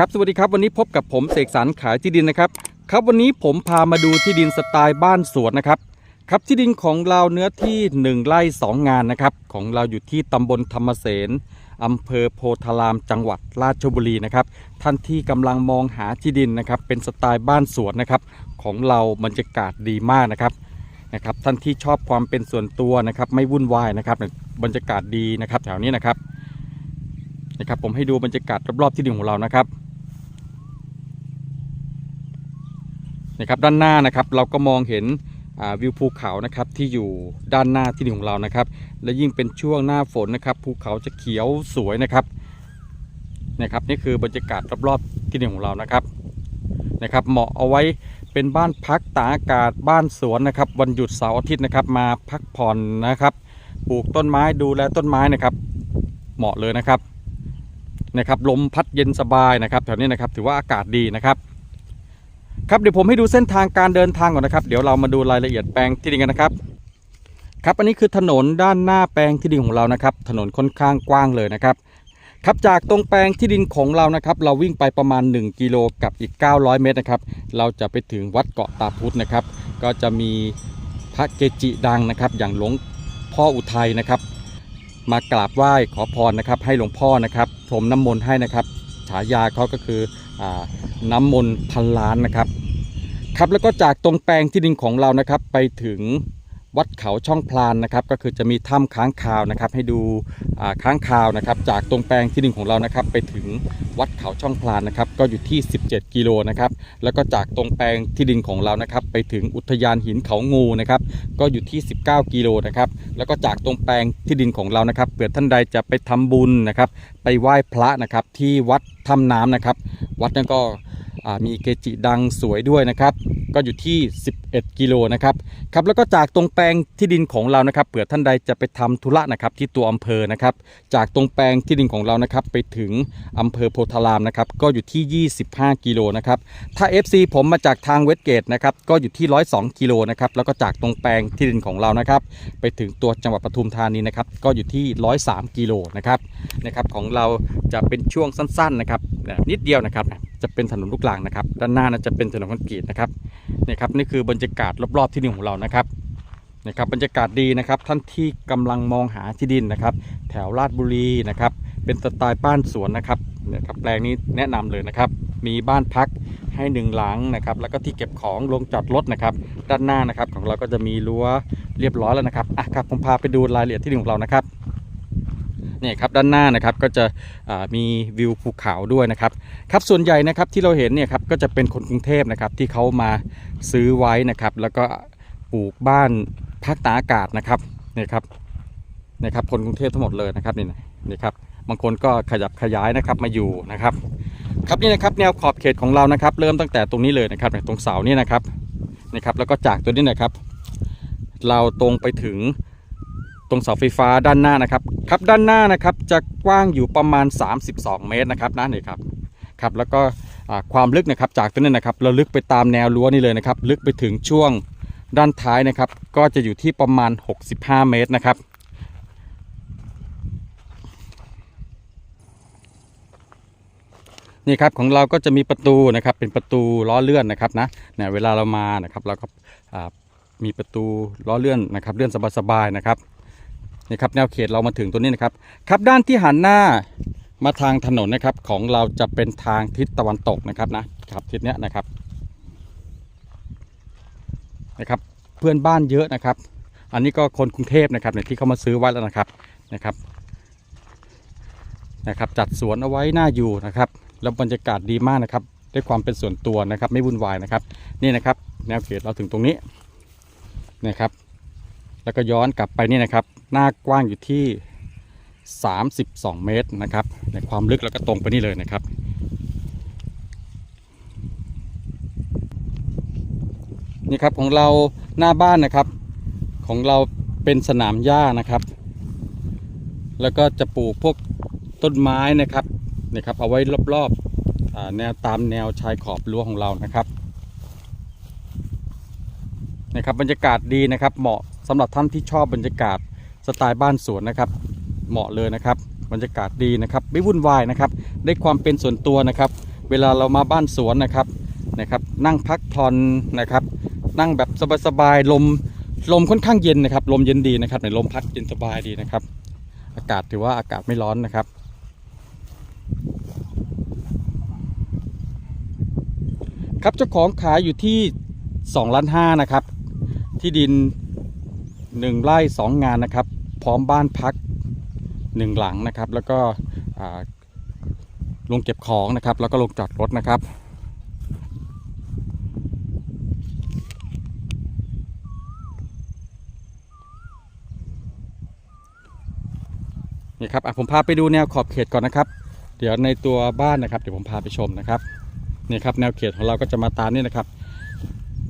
ครับสวัสดีครับวันนี้พบกับผมเสกสรรขายที่ดินนะครับ ครับวันนี้ผมพามาดูที่ดินสไตล์บ้านสวนนะครับ ครับที่ดินของเราเนื้อที่ 1ไร่2 งานนะครับ ของเราอยู่ที่ตำบลธรรมเสนอำเภอโพธาราม จังหวัดราชบุรีนะครับ ท่านที่กำลังมองหาที่ดินนะครับ เป็นสไตล์บ้านสวนนะครับ ของเราบรรยากาศดีมากนะครับนะครับ ท่านที่ชอบความเป็นส่วนตัวนะครับ ไม่วุ่นวายนะครับ บรรยากาศดีนะครับ แถวนี้นะครับนะครับ ผมให้ดูบรรยากาศรอบๆที่ดินของเรานะครับ นะครับด้านหน้านะครับเราก็มองเห็นวิวภูเขานะครับที่อยู่ด้านหน้าที่ดินของเรานะครับ และยิ่งเป็นช่วงหน้าฝนนะครับภูเขาจะเขียวสวยนะครับนะครับนี่คือบรรยากาศรอบๆที่ดินของเรานะครับนะครับ เหมาะเอาไว้เป็นบ้านพักตากอากาศบ้านสวนนะครับ วันหยุดเสาร์อาทิตย์นะครับ มาพักผ่อนนะครับ ปลูกต้นไม้ดูแลต้นไม้นะครับ เหมาะเลยนะครับนะครับลมพัดเย็นสบายนะครับ แถวนี้นะครับถือว่าอากาศดีนะครับ ครับเดี๋ยวผมให้ดูเส้นทางการเดินทางก่อนนะครับ เดี๋ยวเรามาดูรายละเอียดแปลงที่ดินกันนะครับ ครับอันนี้คือถนนด้านหน้าแปลงที่ดินของเรานะครับ ถนนค่อนข้างกว้างเลยนะครับ ครับจากตรงแปลงที่ดินของเรานะครับ เราวิ่งไปประมาณ 1 กิโลกับอีก 900 เมตรนะครับ เราจะไปถึงวัดเกาะตาพุธนะครับ ก็จะมีพระเกจิดังนะครับ อย่างหลวงพ่ออุทัยนะครับ มากราบไหว้ขอพรนะครับ ให้หลวงพ่อนะครับพรมน้ำมนต์ให้นะครับฉายาเขาก็คืออ่าน้ำมนต์พันล้านนะครับ ครับแล้วก็จากตรงแปลงที่ดินของเรานะครับ ไปถึงวัดเขาช่องพลานนะครับ ก็คือจะมีถ้ำค้างคาวนะครับ ให้ดูอ่าค้างคาวนะครับ จากตรงแปลงที่ดินของเรานะครับ ไปถึงวัดเขาช่องพลานนะครับ ก็อยู่ที่ 17 กิโลนะครับ แล้วก็จากตรงแปลงที่ดินของเรานะครับ ไปถึงอุทยานหินเขางูนะครับ ก็อยู่ที่ 19 กิโลนะครับ แล้วก็จากตรงแปลงที่ดินของเรานะครับเผื่อท่านใดจะไปทำบุญนะครับ ไปไหว้พระนะครับที่วัดถ้ำน้ำนะครับ วัดนั้นก็ มีเกจิดังสวยด้วยนะครับ ก็อยู่ที่ 11 กิโลนะครับครับแล้วก็จากตรงแปลงที่ดินของเรานะครับเผื่อท่านใดจะไปทำธุระนะครับที่ตัวอำเภอนะครับ จากตรงแปลงที่ดินของเรานะครับไปถึงอำเภอโพธารามนะครับก็อยู่ที่ 25 กิโลนะครับถ้า FC ผมมาจากทางเวสเกตนะครับก็อยู่ที่ 102 กิโลนะครับแล้วก็จากตรงแปลงที่ดินของเรานะครับ ไปถึงตัวจังหวัดปทุมธานีนะครับก็อยู่ที่ 103 กิโลนะครับนะครับของเราจะเป็นช่วงสั้นๆนะครับนิดเดียวนะครับจะเป็นถนนลูกรังนะครับ ด้านหน้านะจะเป็นถนนคอนกรีตนะครับนี่ครับนี่คือบรรยากาศรอบๆที่ดินของเรานะครับนะครับบรรยากาศดีนะครับท่านที่กำลังมองหาที่ดินนะครับ แถวลาดบุรีนะครับ เป็นสไตล์บ้านสวนนะครับเนี่ยครับแปลงนี้แนะนำเลยนะครับ มีบ้านพักให้หนึ่งหลังนะครับ แล้วก็ที่เก็บของลงจอดรถนะครับ ด้านหน้านะครับของเราก็จะมีรั้วเรียบร้อยแล้วนะครับอะครับผมพาไปดูรายละเอียดที่ดินของเรานะครับ นี่ครับด้านหน้านะครับก็จะมีวิวภูเขาด้วยนะครับครับส่วนใหญ่นะครับที่เราเห็นเนี่ยครับก็จะเป็นคนกรุงเทพนะครับที่เขามาซื้อไว้นะครับ แล้วก็ปลูกบ้านพักตากอากาศนะครับนี่ครับนี่ครับคนกรุงเทพทั้งหมดเลยนะครับนี่นะนี่ครับบางคนก็ขยับขยายนะครับมาอยู่นะครับ ครับนี่นะครับแนวขอบเขตของเรานะครับ เริ่มตั้งแต่ตรงนี้เลยนะครับตรงเสานี่นะครับนี่ครับ แล้วก็จากตัวนี้นะครับ เราตรงไปถึง ตรงเสาไฟฟ้าด้านหน้านะครับครับด้านหน้านะครับจะกว้างอยู่ประมาณ 32 เมตรนะครับนะนี่ครับครับแล้วก็ความลึกนะครับจากตัวนี้นะครับเราลึกไปตามแนวรั้วนี่เลยนะครับลึกไปถึงช่วงด้านท้ายนะครับ ก็จะอยู่ที่ประมาณ 65 เมตรนะครับนี่ครับของเราก็จะมีประตูนะครับเป็นประตูล้อเลื่อนนะครับนะเนี่ยเวลาเรามานะครับเราก็มีประตูล้อเลื่อนนะครับเลื่อนสบายๆนะครับ นี่ครับแนวเขตเรามาถึงตัวนี้นะครับ ครับด้านที่หันหน้ามาทางถนนนะครับของเราจะเป็นทางทิศตะวันตกนะครับนะครับทิศเนี้ยนะครับนะครับ เพื่อนบ้านเยอะนะครับ อันนี้ก็คนกรุงเทพนะครับเนี่ยที่เขามาซื้อไว้แล้วนะครับนะครับนะครับ จัดสวนเอาไว้น่าอยู่นะครับแล้วบรรยากาศดีมากนะครับด้วยความเป็นส่วนตัวนะครับ ไม่วุ่นวายนะครับ นี่นะครับ แนวเขตเราถึงตรงนี้นะครับ แล้วก็ย้อนกลับไปนี่นะครับ หน้ากว้างอยู่ที่ 32 เมตรนะครับ ในความลึกแล้วก็ตรงไปนี่เลยนะครับ นี่ครับของเราหน้าบ้านนะครับ ของเราเป็นสนามหญ้านะครับ แล้วก็จะปลูกพวกต้นไม้นะครับนี่ครับเอาไว้รอบๆอ่าแนวตามแนวชายขอบรั้วของเรานะครับนะครับบรรยากาศดีนะครับเหมาะ สำหรับท่านที่ชอบบรรยากาศสไตล์บ้านสวนนะครับ เหมาะเลยนะครับ บรรยากาศดีนะครับ ไม่วุ่นวายนะครับ ได้ความเป็นส่วนตัวนะครับ เวลาเรามาบ้านสวนนะครับนะครับ นั่งพักผ่อนนะครับ นั่งแบบสบายๆลมลมค่อนข้างเย็นนะครับ ลมเย็นดีนะครับในลมพัดเย็นสบายดีนะครับ อากาศถือว่าอากาศไม่ร้อนนะครับครับเจ้าของขายอยู่ที่2ล้านห้านะครับ ที่ดิน 1ไร่2งานนะครับ พร้อมบ้านพัก1หลังนะครับ แล้วก็อ่าโรงเก็บของนะครับ แล้วก็โรงจอดรถนะครับนี่ครับอะผมพาไปดูแนวขอบเขตก่อนนะครับ เดี๋ยวในตัวบ้านนะครับ เดี๋ยวผมพาไปชมนะครับนี่ครับแนวเขตของเราก็จะมาตามนี่นะครับ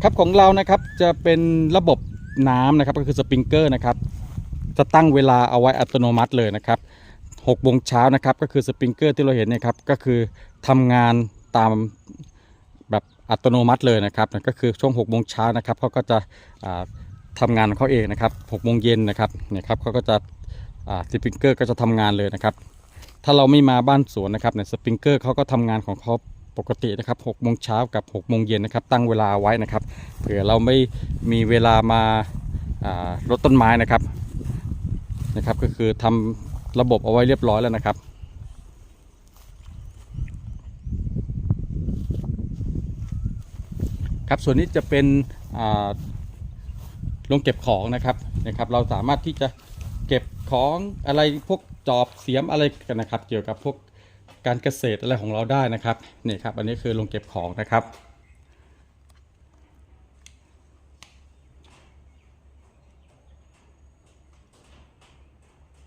ครับของเรานะครับจะเป็นระบบ น้ำนะครับก็คือสปริงเกอร์นะครับจะตั้งเวลาเอาไว้อัตโนมัติเลยนะครับ6โมงเช้านะครับก็คือสปริงเกอร์ที่เราเห็นเนี่ยครับก็คือทำงานตามแบบอัตโนมัติเลยนะครับก็คือช่วง6โมงเช้านะครับเขาก็จะอ่าทำงานของเขาเองนะครับ6โมงเย็นนะครับเนี่ยครับเขาก็จะสปริงเกอร์ก็จะทำงานเลยนะครับถ้าเราไม่มาบ้านสวนนะครับเนี่ยสปริงเกอร์เขาก็ทำงานของเขา ปกตินะครับ6โมงเช้ากับ6โมงเย็นนะครับ ตั้งเวลาไว้นะครับ เผื่อเราไม่มีเวลามาอ่ารดต้นไม้นะครับนะครับ ก็คือทำระบบเอาไว้เรียบร้อยแล้วนะครับครับส่วนนี้จะเป็นอ่าโรงเก็บของนะครับนะครับ เราสามารถที่จะเก็บของอะไรพวกจอบเสียมอะไรกันนะครับ เกี่ยวกับพวก การเกษตรอะไรของเราได้นะครับนี่ครับอันนี้คือโรงเก็บของนะครับ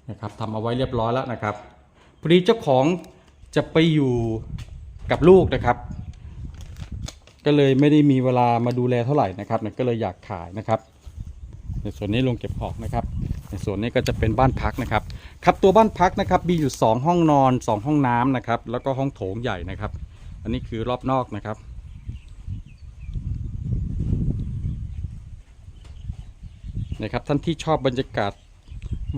นะครับทำเอาไว้เรียบร้อยแล้วนะครับพอดีเจ้าของจะไปอยู่กับลูกนะครับ ก็เลยไม่ได้มีเวลามาดูแลเท่าไหร่นะครับก็เลยอยากขายนะครับ ในส่วนนี้ลงเก็บของนะครับ ในส่วนนี้ก็จะเป็นบ้านพักนะครับ ครับตัวบ้านพักนะครับมีอยู่ 2 ห้องนอน 2 ห้องน้ำนะครับ แล้วก็ห้องโถงใหญ่นะครับ อันนี้คือรอบนอกนะครับ นะครับท่านที่ชอบบรรยากาศ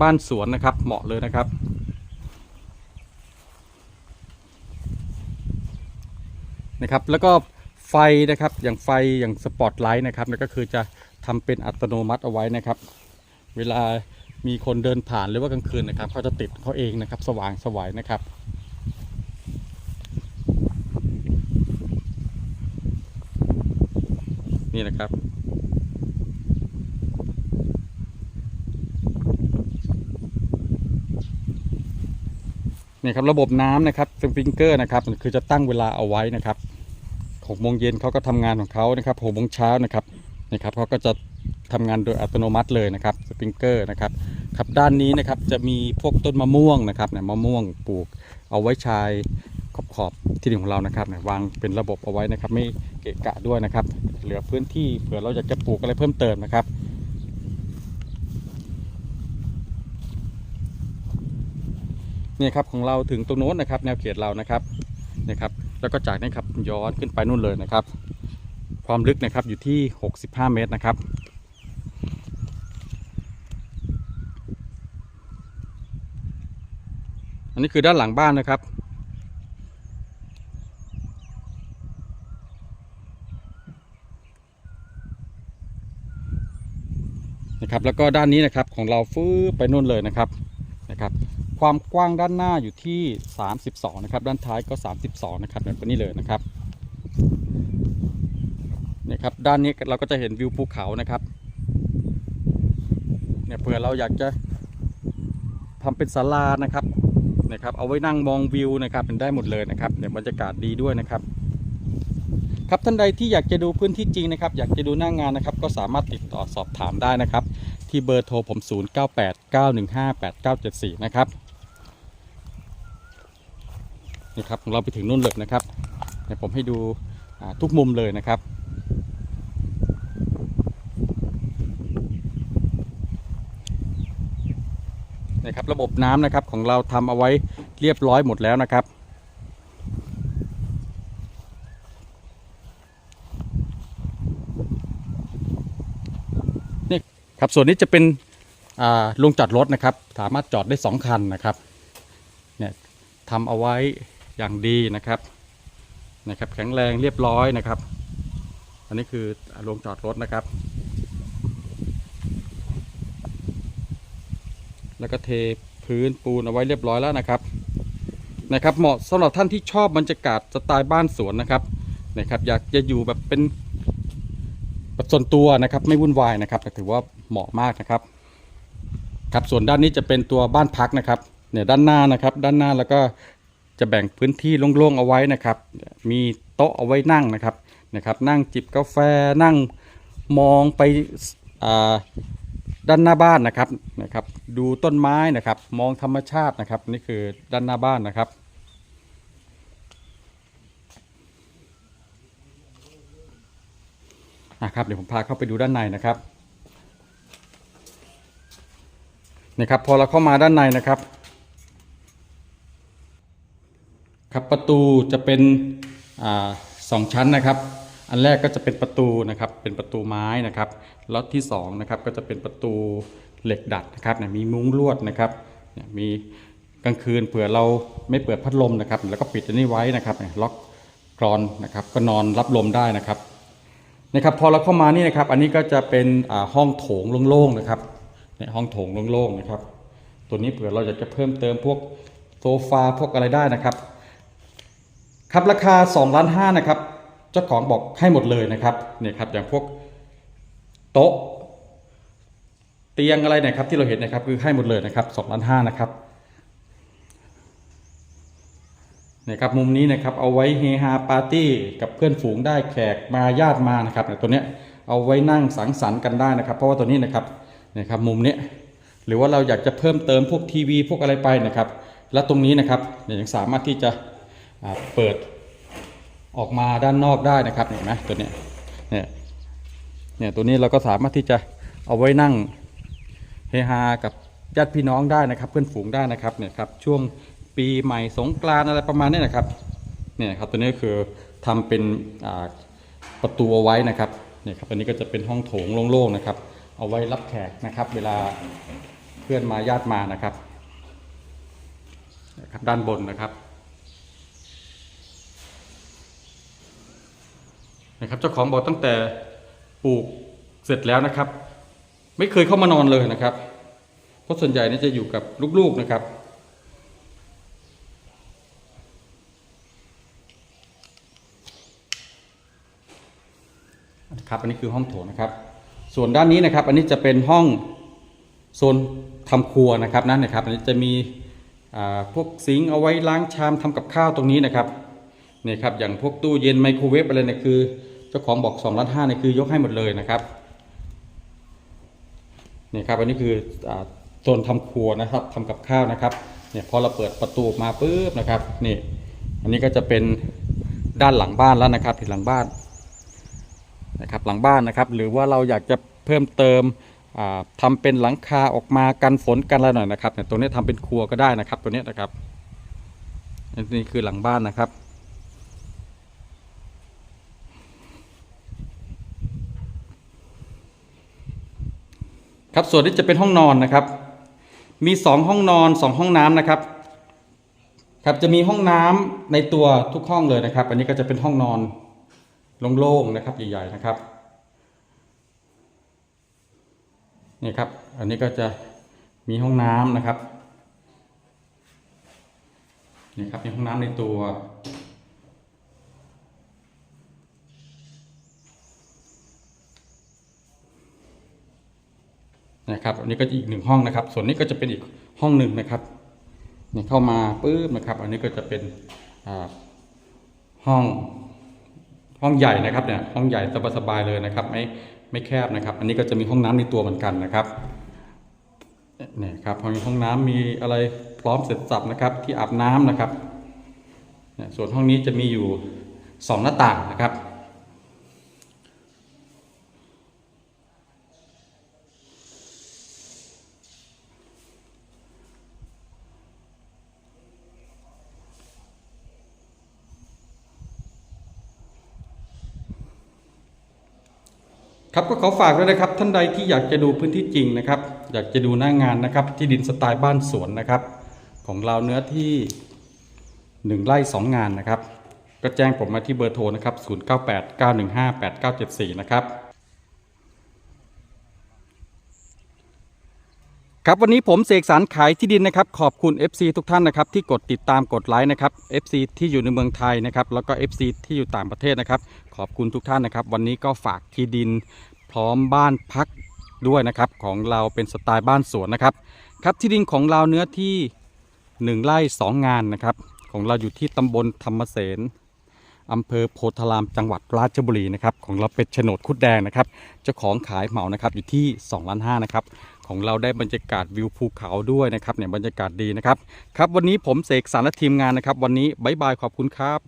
บ้านสวนนะครับ เหมาะเลยนะครับนะครับแล้วก็ไฟนะครับอย่างไฟอย่างสปอตไลท์นะครับก็คือจะทำเป็นอัตโนมัติเอาไว้นะครับ เวลา มีคนเดินผ่านหรือว่ากลางคืนนะครับเขาจะติดเขาเองนะครับ สว่างสวยนะครับนี่นะครับ เนี่ยครับระบบน้ำนะครับสปริงเกอร์นะครับคือจะตั้งเวลาเอาไว้นะครับหกโมงเย็นเขาก็ทำงานของเขานะครับหกโมงเช้านะครับนะครับเขาก็จะ ทำงานโดยอัตโนมัติเลยนะครับสปริงเกอร์นะครับครับด้านนี้นะครับจะมีพวกต้นมะม่วงนะครับเนี่ยมะม่วงปลูกเอาไว้ชายขอบขอบที่ดินของเรานะครับเนี่ยวางเป็นระบบเอาไว้นะครับ ไม่เกะกะด้วยนะครับ เหลือพื้นที่เผื่อเราอยากจะปลูกอะไรเพิ่มเติมนะครับเนี่ยครับของเราถึงตรงโน้นนะครับ แนวเขตเรานะครับเนี่ยครับแล้วก็จากนี้ครับย้อนขึ้นไปนู่นเลยนะครับ ความลึกนะครับอยู่ที่ 65 เมตรนะครับ นนี้คือด้านหลังบ้านนะครับ นะครับ แล้วก็ด้านนี้นะครับของเราฟื้ไปนู่นเลยนะครับนะครับความกว้างด้านหน้าอยู่ที่ 32 นะครับ ด้านท้ายก็ 32 นะครับแบบนี้เลยนะครับเนี่ยครับด้านนี้เราก็จะเห็นวิวภูเขานะครับเนี่ยเผื่อเราอยากจะทำเป็นศาลานะครับ นะครับเอาไว้นั่งมองวิวนะครับเป็นได้หมดเลยนะครับเนี่ยบรรยากาศดีด้วยนะครับ ครับท่านใดที่อยากจะดูพื้นที่จริงนะครับ อยากจะดูหน้างงานนะครับ ก็สามารถติดต่อสอบถามได้นะครับ ที่เบอร์โทรผม 0989158974 นะครับนี่ครับเราไปถึงนู่นเลยนะครับเดี๋ยวผมให้ดูทุกมุมเลยนะครับ นะครับระบบน้ำนะครับของเราทำเอาไว้เรียบร้อยหมดแล้วนะครับ นี่ครับส่วนนี้จะเป็นอ่าโรงจอดรถนะครับ สามารถจอดได้สองคันนะครับเนี่ยทำเอาไว้อย่างดีนะครับนะครับ แข็งแรงเรียบร้อยนะครับ อันนี้คือโรงจอดรถนะครับ แล้วก็เทพื้นปูนเอาไว้เรียบร้อยแล้วนะครับนะครับ เหมาะสำหรับท่านที่ชอบบรรยากาศสไตล์บ้านสวนนะครับนะครับ อยากจะอยู่แบบเป็นแบบส่วนตัวนะครับไม่วุ่นวายนะครับถือว่าเหมาะมากนะครับ ครับส่วนด้านนี้จะเป็นตัวบ้านพักนะครับเนี่ยด้านหน้านะครับ ด้านหน้าแล้วก็จะแบ่งพื้นที่โล่งๆเอาไว้นะครับ มีโต๊ะเอาไว้นั่งนะครับนะครับ นั่งจิบกาแฟนั่งมองไปอ่า ด้านหน้าบ้านนะครับนะครับ ดูต้นไม้นะครับ มองธรรมชาตินะครับ นี่คือด้านหน้าบ้านนะครับ นะครับ เดี๋ยวผมพาเข้าไปดูด้านในนะครับนะครับพอเราเข้ามาด้านในนะครับ ครับประตูจะเป็นอสองชั้นนะครับ อันแรกก็จะเป็นประตูนะครับ เป็นประตูไม้นะครับล็อตที่สองนะครับก็จะเป็นประตูเหล็กดัดนะครับเนี่ยมีมุ้งลวดนะครับเนี่ยมีกลางคืนเผื่อเราไม่เปิดพัดลมนะครับ แล้วก็ปิดอันนี้ไว้นะครับล็อกกรอนนะครับก็นอนรับลมได้นะครับนะครับพอเราเข้ามานี่นะครับ อันนี้ก็จะเป็นอ่าห้องโถงโล่งๆนะครับเนี่ยห้องโถงโล่งๆนะครับ ตัวนี้เผื่อเราอยากจะเพิ่มเติมพวกโซฟาพวกอะไรได้นะครับ ครับราคา2ล้านห้านะครับ เจ้าของบอกให้หมดเลยนะครับเนี่ยครับอย่างพวกโต๊ะ เตียงอะไรเนะครับที่เราเห็นนะครับคือให้หมดเลยนะครับ2ล้านห้านะครับเนี่ยครับมุมนี้นะครับเอาไว้เฮฮาปาร์ตี้กับเพื่อนฝูงได้แขกมาญาติมานะครับเนี่ยตัวเนี้ยเอาไว้นั่งสังสรรค์กันได้นะครับ เพราะว่าตัวนี้นะครับเนี่ยครับมุมเนี้ยหรือว่าเราอยากจะเพิ่มเติมพวกทีวีพวกอะไรไปนะครับ แล้วตรงนี้นะครับเนี่ยยังสามารถที่จะเปิด ออกมาด้านนอกได้นะครับเห็นไหมตัวนี้เนี่ยเนี่ยตัวนี้เราก็สามารถที่จะเอาไว้นั่งเฮฮากับญาติพี่น้องได้นะครับ เพื่อนฝูงได้นะครับเนี่ยครับช่วงปีใหม่สงกรานต์อะไรประมาณนี้นะครับเนี่ยครับตัวนี้คือทำเป็นประตูเอาไว้นะครับเนี่ยครับตัวนี้ก็จะเป็นห้องโถงโล่งๆนะครับ เอาไว้รับแขกนะครับ เวลาเพื่อนมาญาติมานะครับนะครับด้านบนนะครับ นะครับ เจ้าของบอกตั้งแต่ปลูกเสร็จแล้วนะครับ ไม่เคยเข้ามานอนเลยนะครับเพราะส่วนใหญ่นี่จะอยู่กับลูกๆนะครับ ครับ อันนี้คือห้องโถงนะครับ ส่วนด้านนี้นะครับ อันนี้จะเป็นห้องโซนทำครัวนะครับนั่นนะครับ อันนี้จะมีพวกซิงเอาไว้ล้างชามทำกับข้าวตรงนี้นะครับนี่ครับอย่างพวกตู้เย็นไมโครเวฟอะไรเนี่ยคือ เจ้าของบอก2ล้านห้าเนี่ยคือยกให้หมดเลยนะครับนี่ครับอันนี้คือโซนทำครัวนะครับทำกับข้าวนะครับเนี่ยพอเราเปิดประตูมาปุ๊บนะครับนี่อันนี้ก็จะเป็นด้านหลังบ้านแล้วนะครับที่หลังบ้านนะครับหลังบ้านนะครับ หรือว่าเราอยากจะเพิ่มเติมอ่าทำเป็นหลังคาออกมากันฝนกันอะไรหน่อยนะครับเนี่ยตัวนี้ทำเป็นครัวก็ได้นะครับ ตัวนี้นะครับนนี้คือหลังบ้านนะครับ ครับส่วนนี้จะเป็นห้องนอนนะครับ มีสองห้องนอนสองห้องน้ำนะครับ ครับจะมีห้องน้ำในตัวทุกห้องเลยนะครับ อันนี้ก็จะเป็นห้องนอนโล่งๆนะครับใหญ่ๆนะครับนี่ครับ อันนี้ก็จะมีห้องน้ำนะครับนี่ครับมีห้องน้ำในตัว นะครับอันนี้ก็อีกหนึ่งห้องนะครับ ส่วนนี้ก็จะเป็นอีกห้องหนึ่งนะครับเนี่ยเข้ามาปุ๊บนะครับ อันนี้ก็จะเป็นห้องห้องใหญ่นะครับเนี่ยห้องใหญ่สบายๆเลยนะครับ ไม่ไม่แคบนะครับ อันนี้ก็จะมีห้องน้ำในตัวเหมือนกันนะครับเนี่ยครับพอมีห้องน้ำมีอะไรพร้อมเสร็จสับนะครับ ที่อาบน้ำนะครับเนี่ยส่วนห้องนี้จะมีอยู่สองหน้าต่างนะครับ ครับก็ขอฝากด้วยนะครับท่านใดที่อยากจะดูพื้นที่จริงนะครับ อยากจะดูหน้างานนะครับ ที่ดินสไตล์บ้านสวนนะครับ ของเราเนื้อที่หนึ่งไร่สองงานนะครับ ก็แจ้งผมมาที่เบอร์โทรนะครับ 0989158974 นะครับ ครับวันนี้ผมเสกสรรขายที่ดินนะครับขอบคุณ FC ทุกท่านนะครับที่กดติดตามกดไลค์นะครับ FC ที่อยู่ในเมืองไทยนะครับแล้วก็ FC ที่อยู่ต่างประเทศนะครับ ขอบคุณทุกท่านนะครับ วันนี้ก็ฝากที่ดินพร้อมบ้านพักด้วยนะครับของเราเป็นสไตล์บ้านสวนนะครับครับที่ดินของเราเนื้อที่ 1ไร่2 งานนะครับของเราอยู่ที่ตำบลธรรมเสนอำเภอโพธารามจังหวัดราชบุรีนะครับของเราเป็นโฉนดคุดแดงนะครับเจ้าของขายเหมานะครับอยู่ที่2ล้าน5นะครับ ของเราได้บรรยากาศวิวภูเขาด้วยนะครับเนี่ยบรรยากาศดีนะครับครับวันนี้ผมเสกสารและทีมงานนะครับ วันนี้บายบายขอบคุณครับ